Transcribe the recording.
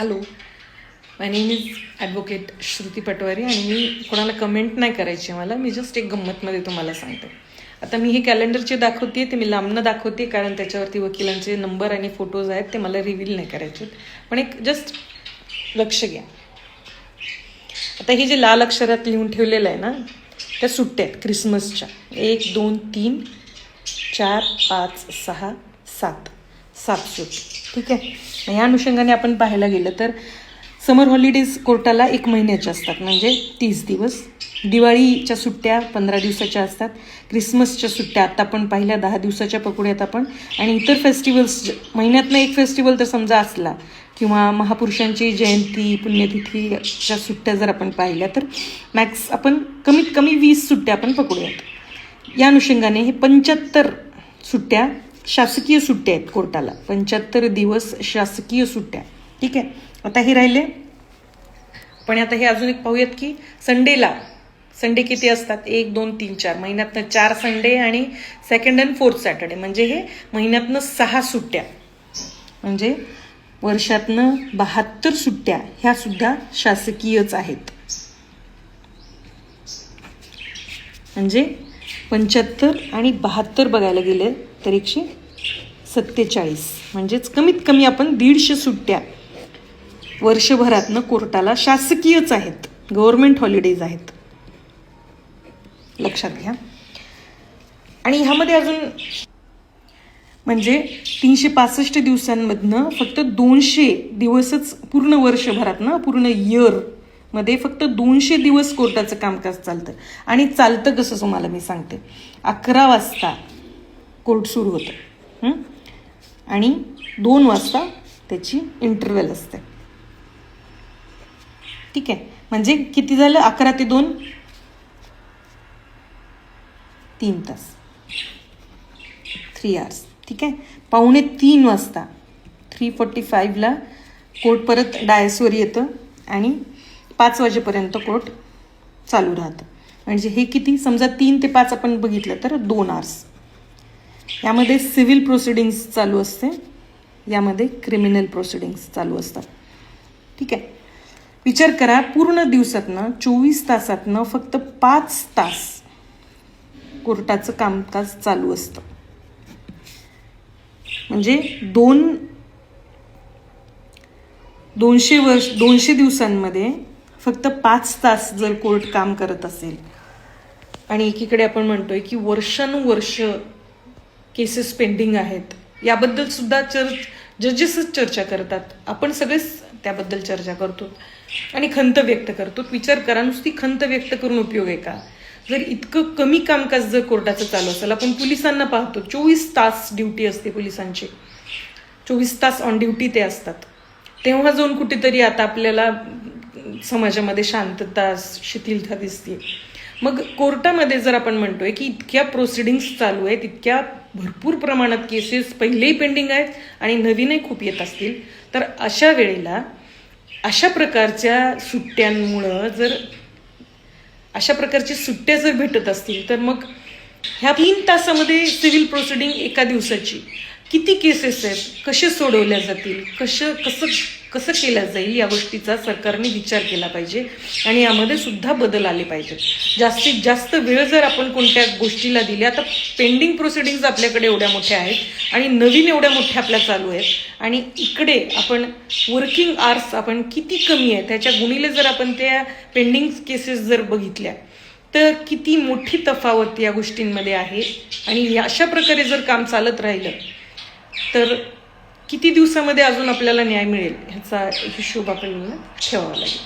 Hello my name is advocate Shruti Patwari आणि मी कोणाला कमेंट नाही करायची आहे मला. मी जस्ट एक गंमतमध्ये तुम्हाला सांगते. आता मी हे कॅलेंडरचे दाखवते ते मी लांबनं दाखवते कारण त्याच्यावरती वकिलांचे नंबर आणि फोटोज आहेत ते मला रिव्हील नाही करायचे पण एक जस्ट लक्ष घ्या. आता हे जे लाल अक्षरात लिहून ठेवलेलं आहे ना त्या सुट्ट्या आहेत क्रिसमसच्या एक दोन तीन चार पाच सहा सात. सात सुट ठीक आहे? या अनुषंगाने आपण पाहायला गेलं तर समर हॉलिडेज कोर्टाला एक महिन्याच्या असतात म्हणजे तीस दिवस. दिवाळीच्या सुट्ट्या पंधरा दिवसाच्या असतात क्रिसमसच्या सुट्ट्या आत्ता आपण पाहिल्या दहा दिवसाच्या पकडूयात आपण. आणि इतर फेस्टिवल्स महिन्यातनं एक फेस्टिवल तर समजा असला किंवा महापुरुषांची जयंती पुण्यतिथीच्या सुट्ट्या जर आपण पाहिल्या तर मॅक्स आपण कमीत कमी वीस सुट्ट्या आपण पकडूयात. या अनुषंगाने हे पंच्याहत्तर सुट्ट्या शासकीय सुट्ट्या आहेत कोर्टाला. पंच्याहत्तर दिवस शासकीय सुट्ट्या ठीक आहे? आता हे राहिले. पण आता हे अजून एक पाहूयात की संडेला संडे किती असतात? एक दोन तीन चार. महिन्यातनं चार संडे आणि सेकंड अँड फोर्थ सॅटर्डे म्हणजे हे महिन्यातनं सहा सुट्ट्या. म्हणजे वर्षातनं बहात्तर सुट्ट्या ह्या सुद्धा शासकीयच आहेत. म्हणजे पंच्याहत्तर आणि बहात्तर बघायला गेले तर एकशे सत्तेचाळीस. म्हणजेच कमीत कमी आपण दीडशे सुट्ट्या वर्षभरातनं कोर्टाला शासकीयच आहेत. गव्हर्मेंट हॉलिडेज आहेत. लक्षात घ्या. आणि ह्यामध्ये अजून म्हणजे तीनशे पासष्ट दिवसांमधनं फक्त दोनशे दिवसच पूर्ण वर्षभरातनं पूर्ण इयरमध्ये फक्त दोनशे दिवस कोर्टाचं कामकाज चालतं. आणि चालतं कसं तुम्हाला मी सांगते. अकरा वाजता कोर्ट सुरू होतं. आणि दोन वाजता त्याची इंटरवल असते. ठीक आहे? म्हणजे किती झालं? अकरा ते दोन? तीन तास. थ्री आवर्स ठीक आहे? पावणे तीन वाजता. थ्री फोर्टी फाईव्हला कोर्ट परत डायसवर येतं आणि पाच वाजेपर्यंत कोर्ट चालू राहतं. म्हणजे हे किती? समजा तीन ते पाच आपण बघितलं तर दोन आर्स यामध्ये सिव्हिल प्रोसिडिंग्स चालू असते. यामध्ये क्रिमिनल प्रोसिडिंग्स चालू असतात. ठीक आहे. विचार करा पूर्ण दिवसातनं चोवीस तासातनं फक्त पाच तास कोर्टाचं कामकाज चालू असतं. म्हणजे दोन दोनशे वर्ष दोनशे दिवसांमध्ये फक्त पाच तास जर कोर्ट काम करत असेल. आणि एकीकडे आपण म्हणतोय की वर्षानुवर्ष केसेस पेंडिंग आहेत. याबद्दल सुद्धा चर्च जजेसच चर्चा करतात. आपण सगळेच त्याबद्दल चर्चा करतो. आणि खंत व्यक्त करतो. विचार करा नुसती खंत व्यक्त करून उपयोग आहे का? जर इतकं कमी कामकाज जर कोर्टाचं चालू असेल आपण पोलिसांना पाहतो. चोवीस तास ड्युटी असते पोलिसांची. चोवीस तास ऑन ड्युटी ते असतात. तेव्हा जाऊन कुठेतरी आता आपल्याला समाजामध्ये शांतता शिथिलता दिसते. मग कोर्टामध्ये जर आपण म्हणतोय की इतक्या प्रोसिडिंग्स चालू आहेत इतक्या भरपूर प्रमाणात केसेस पहिलेही पेंडिंग आहेत आणि नवीनही खूप येत असतील. तर अशा वेळेला अशा प्रकारच्या सुट्ट्यांमुळं जर अशा प्रकारची सुट्ट्या जर भेटत असतील तर मग ह्या तीन तासामध्ये सिव्हिल प्रोसिडिंग एका दिवसाची किती केसेस आहेत कसे सोडवल्या जातील कसं कसं कसं केलं जाईल या गोष्टीचा सरकारने विचार केला पाहिजे आणि यामध्ये सुद्धा बदल आले पाहिजेत. जास्तीत जास्त वेळ जर आपण कोणत्या गोष्टीला दिल्या आता पेंडिंग प्रोसिडिंग्ज आपल्याकडे एवढ्या मोठ्या आहेत आणि नवीन एवढ्या मोठ्या आपल्या चालू आहेत. आणि इकडे आपण वर्किंग आर्स आपण किती कमी आहे त्याच्या गुणीले जर आपण त्या पेंडिंग केसेस जर बघितल्या तर किती मोठी तफावत या गोष्टींमध्ये आहे आणि अशा प्रकारे जर काम चालत राहिलं तर किती दिवसामध्ये अजून आपल्याला न्याय मिळेल? ह्याचा हिशोब आपल्याला ठेवावा लागेल.